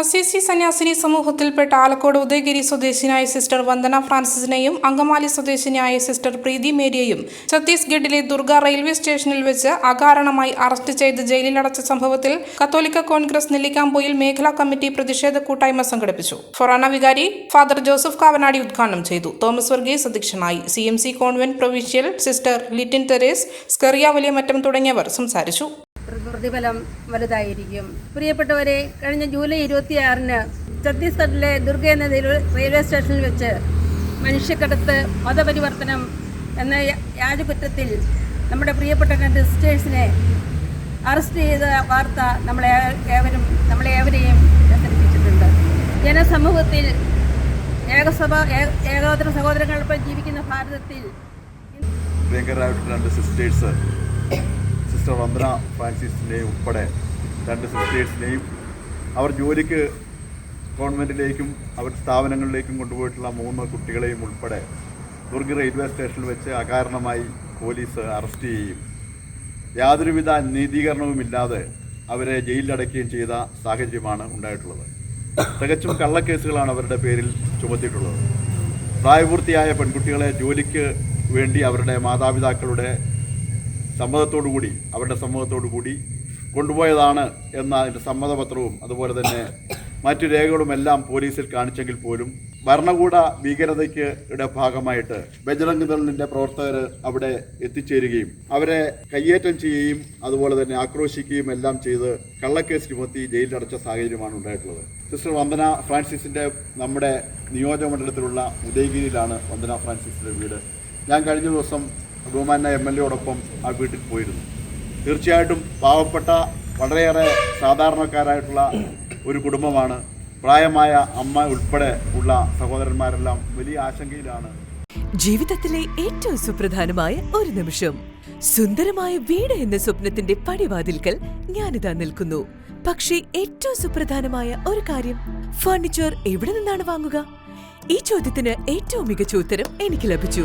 അസീസി സന്യാസിനി സമൂഹത്തിൽപ്പെട്ട ആലക്കോട് ഉദയഗിരി സ്വദേശിനിയായ സിസ്റ്റർ വന്ദന ഫ്രാൻസിസിനെയും അങ്കമാലി സ്വദേശിനിയായ സിസ്റ്റർ പ്രീതി മേരിയെയും ഛത്തീസ്ഗഡിലെ ദുർഗ റെയിൽവേ സ്റ്റേഷനിൽ വെച്ച് അകാരണമായി അറസ്റ്റ് ചെയ്ത് ജയിലിലടച്ച സംഭവത്തിൽ കത്തോലിക്ക കോൺഗ്രസ് നെല്ലിക്കാമ്പൊയിൽ മേഖലാ കമ്മിറ്റി പ്രതിഷേധ കൂട്ടായ്മ സംഘടിപ്പിച്ചു. ഫൊറാന വികാരി ഫാദർ ജോസഫ് കാവനാടി ഉദ്ഘാടനം ചെയ്തു. തോമസ് വർഗീസ് അധ്യക്ഷനായി. C M C convent provincial sister Littin Theres Scaria Valiyamattam തുടങ്ങിയവർ സംസാരിച്ചു. പ്രതിഫലം വലുതായിരിക്കും. പ്രിയപ്പെട്ടവരെ കഴിഞ്ഞ ജൂലൈ ഇരുപത്തിയാറിന് ഛത്തീസ്ഗഡിലെ ദുർഗ എന്ന റെയിൽവേ സ്റ്റേഷനിൽ വെച്ച് മനുഷ്യക്കടത്ത് മതപരിവർത്തനം എന്ന യാജകുറ്റത്തിൽ നമ്മുടെ പ്രിയപ്പെട്ട രണ്ട് അറസ്റ്റ് ചെയ്ത വാർത്ത നമ്മളെ ഏവരും നമ്മളെ ഏവരെയും വ്യസനിപ്പിച്ചിട്ടുണ്ട് ജനസമൂഹത്തിൽ ഏകസഭ ഏകോദര സഹോദരങ്ങളൊപ്പം ജീവിക്കുന്ന ഭാരതത്തിൽ രണ്ട് സിസ്റ്റേഴ്സ് സിസ്റ്റർ വന്ദന ഫ്രാൻസിസിന്റെയും ഉൾപ്പെടെ രണ്ട് സിസ്റ്റേഴ്സിനെയും അവർ ജോലിക്ക് ഗവൺമെന്റിലേക്കും അവർ സ്ഥാപനങ്ങളിലേക്കും കൊണ്ടുപോയിട്ടുള്ള മൂന്ന് കുട്ടികളെയും ഉൾപ്പെടെ ദുർഗ് റെയിൽവേ സ്റ്റേഷനിൽ വെച്ച് അകാരണമായി പോലീസ് അറസ്റ്റ് ചെയ്യുകയും യാതൊരുവിധ നീതീകരണവുമില്ലാതെ അവരെ ജയിലിലടയ്ക്കുകയും ചെയ്ത സാഹചര്യമാണ് ഉണ്ടായിട്ടുള്ളത്. തികച്ചും കള്ളക്കേസുകളാണ് അവരുടെ പേരിൽ ചുമത്തിയിട്ടുള്ളത്. പ്രായപൂർത്തിയായ പെൺകുട്ടികളെ ജോലിക്ക് വേണ്ടി അവരുടെ മാതാപിതാക്കളുടെ സമ്മതത്തോടു കൂടി അവരുടെ സമ്മതത്തോടു കൂടി കൊണ്ടുപോയതാണ് എന്ന അതിന്റെ സമ്മതപത്രവും അതുപോലെ തന്നെ മറ്റു രേഖകളും എല്ലാം പോലീസിൽ കാണിച്ചെങ്കിൽ പോലും ഭരണകൂട ഭീകരതയ്ക്ക് യുടെ ഭാഗമായിട്ട് ബജറംഗ് ദളിന്റെ പ്രവർത്തകർ അവിടെ എത്തിച്ചേരുകയും അവരെ കയ്യേറ്റം ചെയ്യുകയും അതുപോലെ തന്നെ ആക്രോശിക്കുകയും എല്ലാം ചെയ്ത് കള്ളക്കേസ് ചുമത്തി ജയിലിലടച്ച സാഹചര്യമാണ് ഉണ്ടായിട്ടുള്ളത്. സിസ്റ്റർ വന്ദന ഫ്രാൻസിസിന്റെ നമ്മുടെ നിയോജക മണ്ഡലത്തിലുള്ള ഉദയഗിരിയിലാണ് വന്ദന ഫ്രാൻസിസിന്റെ വീട്. ഞാൻ കഴിഞ്ഞ ദിവസം ബഹുമാന എം എൽ എയോടൊപ്പം ആ വീട്ടിൽ പോയിരുന്നു. തീർച്ചയായിട്ടും പാവപ്പെട്ട വളരെയേറെ സാധാരണക്കാരായിട്ടുള്ള ഒരു കുടുംബമാണ്. പ്രായമായ അമ്മ ഉൾപ്പെടെ ഉള്ള സഹോദരന്മാരെല്ലാം വലിയ ആശങ്കയിലാണ്. ജീവിതത്തിലെ ഏറ്റവും സുപ്രധാനമായ ഒരു നിമിഷം. സുന്ദരമായ വീട് എന്ന സ്വപ്നത്തിന്റെ പടിവാതിൽക്കൽ ഞാനിതാ നിൽക്കുന്നു. പക്ഷേ ഏറ്റവും സുപ്രധാനമായ ഒരു കാര്യം ഫർണിച്ചർ എവിടെ നിന്നാണ് വാങ്ങുക? ഈ ചോദ്യത്തിന് ഏറ്റവും മികച്ച ഉത്തരം എനിക്ക് ലഭിച്ചു.